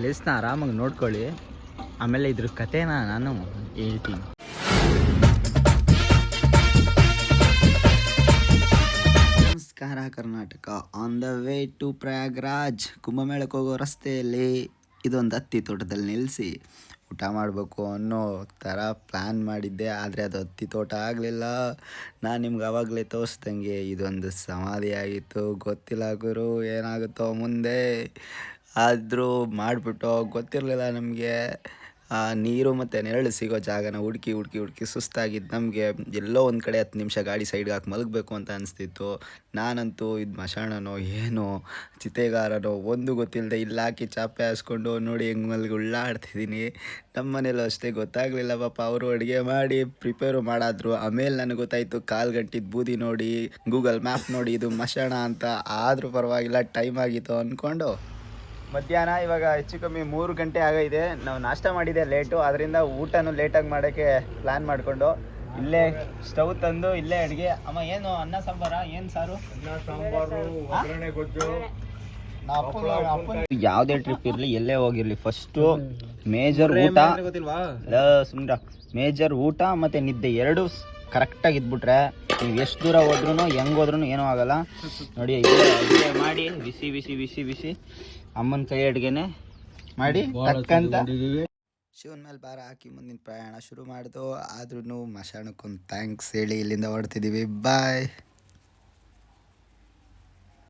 ಪ್ಲೇಸ್ನ ಆರಾಮಾಗಿ ನೋಡ್ಕೊಳ್ಳಿ. ಆಮೇಲೆ ಇದ್ರ ಕಥೆನ ನಾನು ಹೇಳ್ತೀನಿ. ನಮಸ್ಕಾರ, Karnataka. On the way to Prayagraj ಕುಂಭಮೇಳಕ್ಕೆ ಹೋಗೋ ರಸ್ತೆಯಲ್ಲಿ ಇದೊಂದು ಹತ್ತಿ ತೋಟದಲ್ಲಿ ನಿಲ್ಲಿಸಿ. ಊಟ ಮಾಡಬೇಕು ಅನ್ನೋ ಥರ ಪ್ಲ್ಯಾನ್ ಮಾಡಿದ್ದೆ, ಆದರೆ ಅದು ಹತ್ತಿ ತೋಟ ಆಗಲಿಲ್ಲ. ನಾನು ನಿಮ್ಗೆ ಆವಾಗಲೇ ತೋರಿಸ್ದಂಗೆ ಇದೊಂದು ಸಮಾಧಿ ಆಗಿತ್ತು ಗೊತ್ತಿಲ್ಲ ಗುರು, ಏನಾಗುತ್ತೋ ಮುಂದೆ. ಆದರೂ ಮಾಡಿಬಿಟ್ಟು ಗೊತ್ತಿರಲಿಲ್ಲ ನಮಗೆ. ನೀರು ಮತ್ತು ನೆರಳು ಸಿಗೋ ಜಾಗನ ಹುಡುಕಿ ಹುಡುಕಿ ಹುಡುಕಿ ಸುಸ್ತಾಗಿದ್ದು ನಮಗೆ ಎಲ್ಲೋ ಒಂದು ಕಡೆ ಹತ್ತು ನಿಮಿಷ ಗಾಡಿ ಸೈಡ್ಗೆ ಹಾಕಿ ಮಲಗಬೇಕು ಅಂತ ಅನಿಸ್ತಿತ್ತು. ನಾನಂತೂ ಇದು ಮಶಾಣನೋ ಏನೋ ಚಿತೆಗಾರನೋ ಒಂದು ಗೊತ್ತಿಲ್ಲದೆ ಇಲ್ಲಿ ಹಾಕಿ ಚಾಪೆ ಹಾಸ್ಕೊಂಡು ನೋಡಿ ಹೆಂಗೆ ಮಲ್ಗೆ ಉಳ್ಳಾಡ್ತಿದ್ದೀನಿ ನಮ್ಮ ಮನೇಲೂ ಅಷ್ಟೇ ಗೊತ್ತಾಗಲಿಲ್ಲ ಪಾಪ ಅವರು ಅಡುಗೆ ಮಾಡಿ ಪ್ರಿಪೇರು ಮಾಡಾದ್ರು. ಆಮೇಲೆ ನನಗೆ ಗೊತ್ತಾಯಿತು ಕಾಲು ಗಂಟಿದ್ದು ಬೂದಿ ನೋಡಿ ಗೂಗಲ್ ಮ್ಯಾಪ್ ನೋಡಿ ಇದು ಮಶಾಣ ಅಂತ. ಆದರೂ ಪರವಾಗಿಲ್ಲ ಟೈಮ್ ಆಗಿತ್ತು ಅಂದ್ಕೊಂಡು ಮಧ್ಯಾಹ್ನ ಇವಾಗ ಹೆಚ್ಚು ಕಮ್ಮಿ ಮೂರು ಗಂಟೆ ಆಗೈದೆ ನಾವು ನಾಷ್ಟ ಮಾಡಿದೆ ಲೇಟು ಅದರಿಂದ ಊಟನೂ ಲೇಟಾಗಿ ಮಾಡೋಕ್ಕೆ ಪ್ಲ್ಯಾನ್ ಮಾಡಿಕೊಂಡು ಇಲ್ಲೇ ಸ್ಟವ್ ತಂದು ಇಲ್ಲೇ ಅಡುಗೆ. ಅಮ್ಮ ಏನು ಅನ್ನ ಸಾಂಬಾರ? ಏನು ಸಾರು? ಯಾವುದೇ ಟ್ರಿಪ್ ಇರಲಿ ಎಲ್ಲೇ ಹೋಗಿರ್ಲಿ. ಫಸ್ಟು ಮೇಜರ್ ಊಟ. ಸುಮ್ರ ಮೇಜರ್ ಊಟ ಮತ್ತೆ ನಿದ್ದೆ. ಎರಡು ಕರೆಕ್ಟಾಗಿ ಇದ್ಬಿಟ್ರೆ ನೀವು ಎಷ್ಟು ದೂರ ಹೋದ್ರೂ ಹೆಂಗೆ ಹೋದ್ರೂ ಏನೂ ಆಗಲ್ಲ. ನೋಡಿ ಅಡುಗೆ ಮಾಡಿ ಬಿಸಿ ಬಿಸಿ ಬಿಸಿ ಬಿಸಿ. ಅಮ್ಮನ ಕೈ ಅಡುಗೆನೆ ಮಾಡಿ ತಕ್ಕಂತ ಶಿವನ ಮೇಲೆ ಭಾರ ಹಾಕಿ ಮುಂದಿನ ಪ್ರಯಾಣ ಶುರು ಮಾಡಿದು. ಆದ್ರೂ ಮಶಾಣಕ್ಕೊಂದು ಥ್ಯಾಂಕ್ಸ್ ಹೇಳಿ ಇಲ್ಲಿಂದ ಹೊರಡ್ತಿದ್ದೀವಿ. ಬಾಯ್